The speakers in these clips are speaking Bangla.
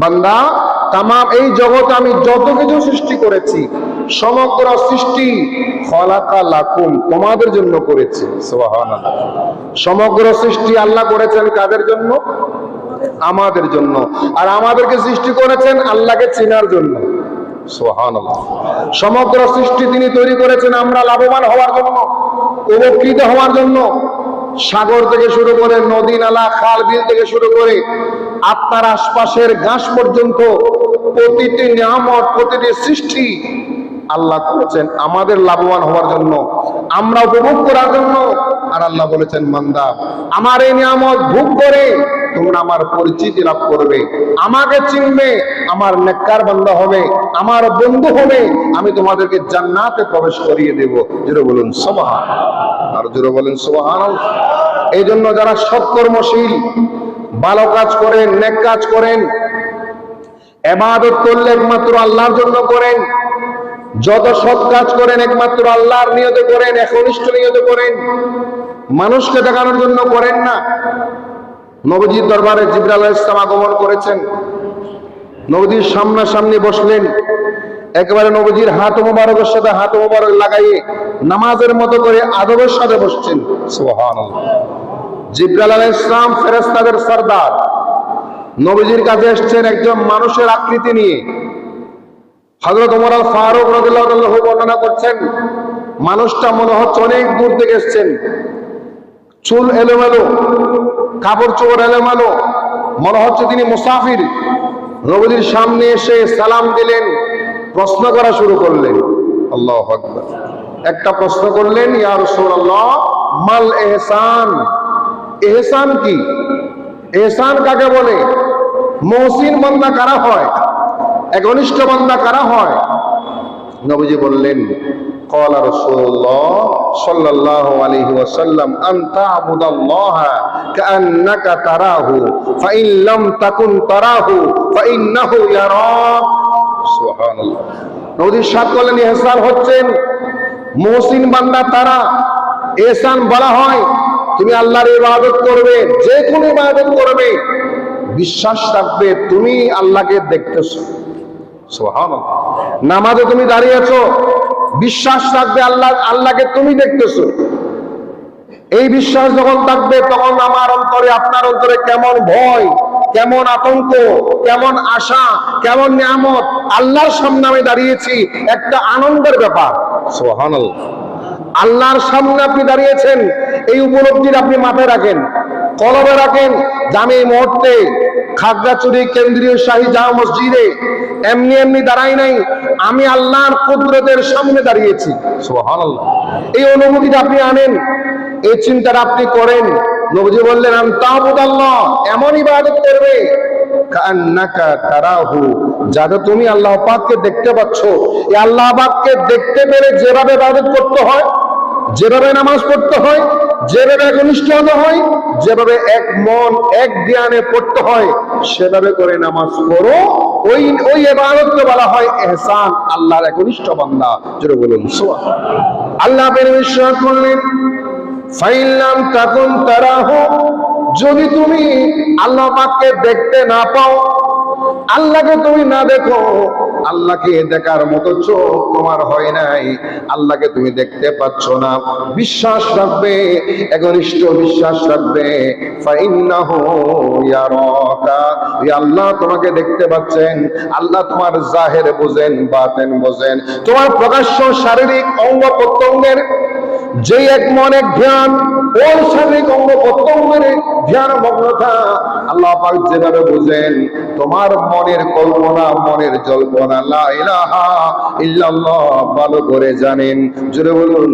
বান্দা, তামাম এই জগতে আমি যত কিছু সৃষ্টি করেছি, সমগ্র সৃষ্টি লাকুম, তোমাদের জন্য করেছি। সমগ্র সৃষ্টি আল্লাহ করেছেন কাদের জন্য? আমাদের জন্য। আর আমাদেরকে সৃষ্টি করেছেন আল্লাহকে চেনার জন্য। সমগ্র সৃষ্টি তিনি তৈরি করেছেন আমরা লাভবান হওয়ার জন্য, উপকৃত হওয়ার জন্য। সাগর থেকে শুরু করে নদী, নালা, খাল, বিল থেকে শুরু করে আপনার আশপাশের ঘাস পর্যন্ত প্রতিটি নিয়ামত, প্রতিটি সৃষ্টি আল্লাহ করেছেন। আমাদের লাভবান হওয়ার জন্য, আমরা উপভোগ করার জন্য। আর আল্লাহ বলেছেন মান্দা আমার এই নিয়ামত ভোগ করে তোমরা আমার পরিচিতি লাভ করবে। আমাকে চিনবে, আমার নেককার বান্দা হবে, আমার বন্ধু হবে। আমি তোমাদেরকে জান্নাতে প্রবেশ করিয়ে দেব। জোরে বলুন সোবাহান আর জোরে বলেন সোবাহান এই জন্য যারা সৎকর্মশীল ভালো কাজ করেন, নেক কাজ করেন, এবাদত করলে একমাত্র আল্লাহর জন্য করেন। যত সৎ কাজ করেন, একমাত্র আল্লাহর নিয়ত করেন, একনিষ্ঠ নিয়ত করেন। মানুষকে দেখানোর জন্য করেন না। নবজির দরবারে জিবরাল ইসলাম আগমন করেছেন। নবজির সামনাসামনি বসলেন। একেবারে নবজির হাত মোবারকের সাথে হাত মোবারক লাগাইয়ে নামাজের মতো করে আদবের সাথে বসছেন। সুবহানাল্লাহ। জিব্রাল আলাইহিস ইসলাম ফেরেশতাদের সর্দার। নবজির কাছে এসেছেন একজন মানুষের আকৃতি নিয়ে। হযরত ওমর আল ফারুক রাদিয়াল্লাহু তাআলা বর্ণনা করছেন, মানুষটা মনে হচ্ছে অনেক দূর থেকে এসেছেন। চুল এলোমেলো, কাপড় চোপড় এলোমেলো, মনে হচ্ছে তিনি মুসাফির। নবীর সামনে এসে সালাম দিলেন প্রশ্ন করা শুরু করলেন আল্লাহ আকবার একটা প্রশ্ন করলেন ইয়া রাসূলুল্লাহ মাল এহসান এহসান কি এহসান কাকে বলে মহসিন বান্দা কারা হয় একনিষ্ঠ বান্দা কারা হয় নবীজি বললেন قال رسول الله صلى الله عليه وسلم أن تعبد الله كأنك تراه فإن لم تكن تراه فإنه يراك নদীর সাপ এহসান হচ্ছেন মহসিন বান্দা তারা। এহসান বলা হয় তুমি আল্লাহর ইবাদত করবে যে কোনো ইবাদত করবে। বিশ্বাস রাখবে তুমি আল্লাহকে দেখতেছ। নামাজে তুমি দাঁড়িয়েছো বিশ্বাস রাখবে আল্লাহ আল্লাহকে তুমি দেখতেছো। এই বিশ্বাস যখন থাকবে তখন আমার অন্তরে আপনার অন্তরে কেমন ভয় কেমন আতঙ্ক কেমন আশা কেমন নিয়ামত আল্লাহর সামনে আমি দাঁড়িয়েছি একটা আনন্দের ব্যাপার। সুবহানাল্লাহ। আল্লাহর সামনে আপনি দাঁড়িয়েছেন এই উপলব্ধির আপনি মাথায় রাখেন কলবে রাখেন এই মুহূর্তে খাগড়াছড়ি কেন্দ্রীয় শাহী জামা মসজিদে এমনি এমনি দাঁড়াই নাই আমি আল্লাহর কুদরতের সামনে দাঁড়িয়েছি। এই অনুভূতিটা আপনি আনেন এই চিন্তাটা আপনি করেন নবজি বললেন তাহবুদাল্লাহ এমন ইবাদত করবে তুমি আল্লাহ পাককে দেখতে পাচ্ছ। এই আল্লাহ পাককে দেখতে পেরে যেভাবে ইবাদত করতে হয়, যেভাবে নামাজ পড়তে হয়, যেভাবে একনিষ্ঠ হতে হয়, যেভাবে এক মন, এক জ্ঞানে পড়তে হয়, সেভাবে করে নামাজ পড়ো। ওই ওই এবাদতকে বলা হয় এহসান, আল্লাহর একনিষ্ঠ বান্দা। যেটা বলুন আল্লাহ করলেন। ফাইলাম তাকুন যদি তুমি আল্লাহ পাককে দেখতে না পাও, আল্লাহকে তুমি না দেখো, আল্লাহকে দেখার মতো চোখ তোমার হয় নাই, আল্লাহকে তুমি দেখতে পাচ্ছ না। বিশ্বাস রাখবে, একনিষ্ঠ বিশ্বাস রাখবে। আল্লাহ তোমাকে দেখতে পাচ্ছেন, আল্লাহ তোমার জাহের বোঝেন, বাতেন বোঝেন। তোমার প্রকাশ্য শারীরিক অঙ্গ প্রত্যঙ্গের যে এক মন এক ধ্যান, ওর শারীরিক অঙ্গ প্রত্যঙ্গের ধ্যান মগ্নতা আল্লাহ পাক যেভাবে বুঝেন, তোমার মনের কল্পনা, মনের জল্পনা, লা ইল্লাল্লাহ, ভালো করে জানেন। জুড়ে বলুন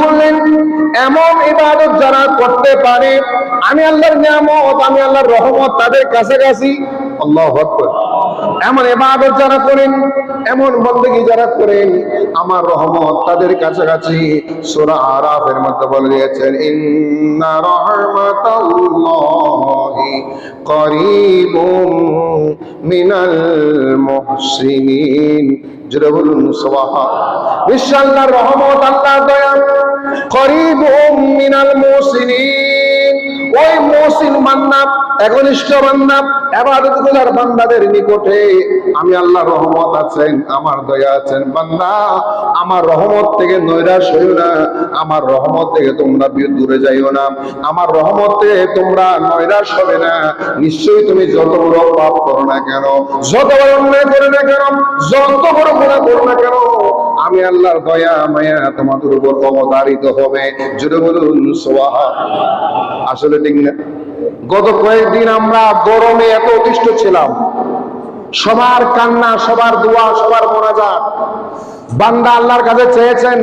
করলেন, এমন ইবাদত যারা করতে পারে, আমি আল্লাহর নিয়ামত, আমি আল্লাহর রহমত তাদের কাছাকাছি। আল্লাহু আকবার। এমন ইবাদত যারা করেন, এমন বন্দেগী যারা করেন, আমার রহমত তাদের কাছাকাছি সূরা আরাফের মধ্যে বলে দিয়েছেন, ইন্না রাহমাতাল্লাহি করিবুম মিনাল মুহসিনিন। জোরে বলুন সুবহান বিশাল্লাহর রহমত আল্লাহ দয়া। করিবুম মিনাল মহসিন একনিষ্ঠ বান্দাদের নিকটে আমি আল্লাহ রহমত আছেন, আমার দয়া আছেন। আমার রহমত থেকে নৈরাশ হইও না, আমার রহমত থেকে তোমরা দূরে যাইও না। আমার রহমত থেকে তোমরা নৈরাশ হবে না। নিশ্চয়ই তুমি যত বড় পাপ করো না কেন, যত বড় অন্যায় করো না কেন, যত বড় গুণা করো না কেন আমি আল্লাহর দয়া, মায়া তোমাদের উপর অবতারিত হবে। জুড়ে বলুন আসলে ঠিক না। গত কয়েকদিন আমরা গরমে এত অতিষ্ঠ ছিলাম। সবার কান্না, সবার দোয়া, সবার মোনাজাত। বান্দা আল্লাহর কাছে চেয়েছেন,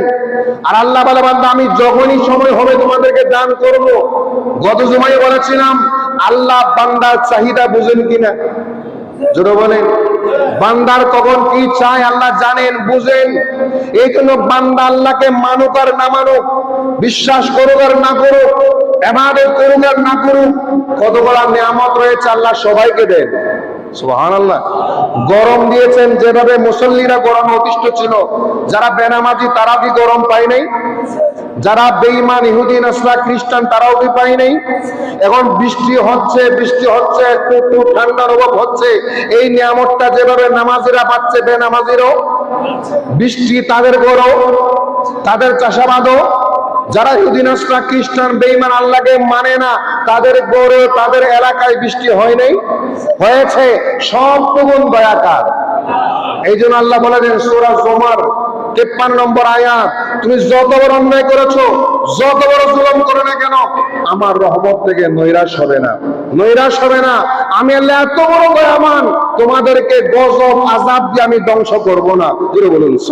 আর আল্লাহ বলে, বান্দা, আমি যখনই সময় হবে তোমাদেরকে দান করব। গত জুমাই বলেছিলাম, আল্লাহ বান্দার চাহিদা বুঝেন কিনা? জোরে বলেন। বান্দার কখন কি চায় আল্লাহ জানেন, বুঝেন? এই জন্য বান্দা আল্লাহকে মানুক আর না মানুক, বিশ্বাস করুক আর না করুক এবারে করুক আর না করুক, কত বড় নিয়ামত রয়েছে আল্লাহ সবাইকে দেন। গরম দিয়েছেন যেভাবে মুসল্লিরা গরম অতিষ্ঠ ছিল, যারা বেনামাজি তারা কি গরম পায় নাই? যারা বেঈমান ইহুদি নাসরা খ্রিস্টান তারাও কি পায় নাই? এখন বৃষ্টি হচ্ছে বৃষ্টি হচ্ছে, একটু ঠান্ডা অনুভব হচ্ছে। এই নিয়ামতটা যেভাবে নামাজিরা পাচ্ছে, বেনামাজিরও, বৃষ্টি তাদের গরম তাদের চাষাবাদও যারা ইহুদি, নাসরা, খ্রিস্টান, বেঈমান, আল্লাহকে মানে না, তাদের গড়ে, তাদের এলাকায় বৃষ্টি হয় নাই? হয়েছে সবটুকুন দয়াকার। এই জন্য আল্লাহ বলে দেন, সুরা জমার তেপ্পান্ন নম্বর তুমি যত বড় অন্যায় করেছ, যত বড় জুলম করো না কেন, আমার রহমত থেকে নৈরাশ হবে না। নৈরাশ হবে না। আমি আল্লাহ এত বড় দয়ামান তোমাদেরকে গজব আজাব দিয়ে আমি ধ্বংস করব না। বলুন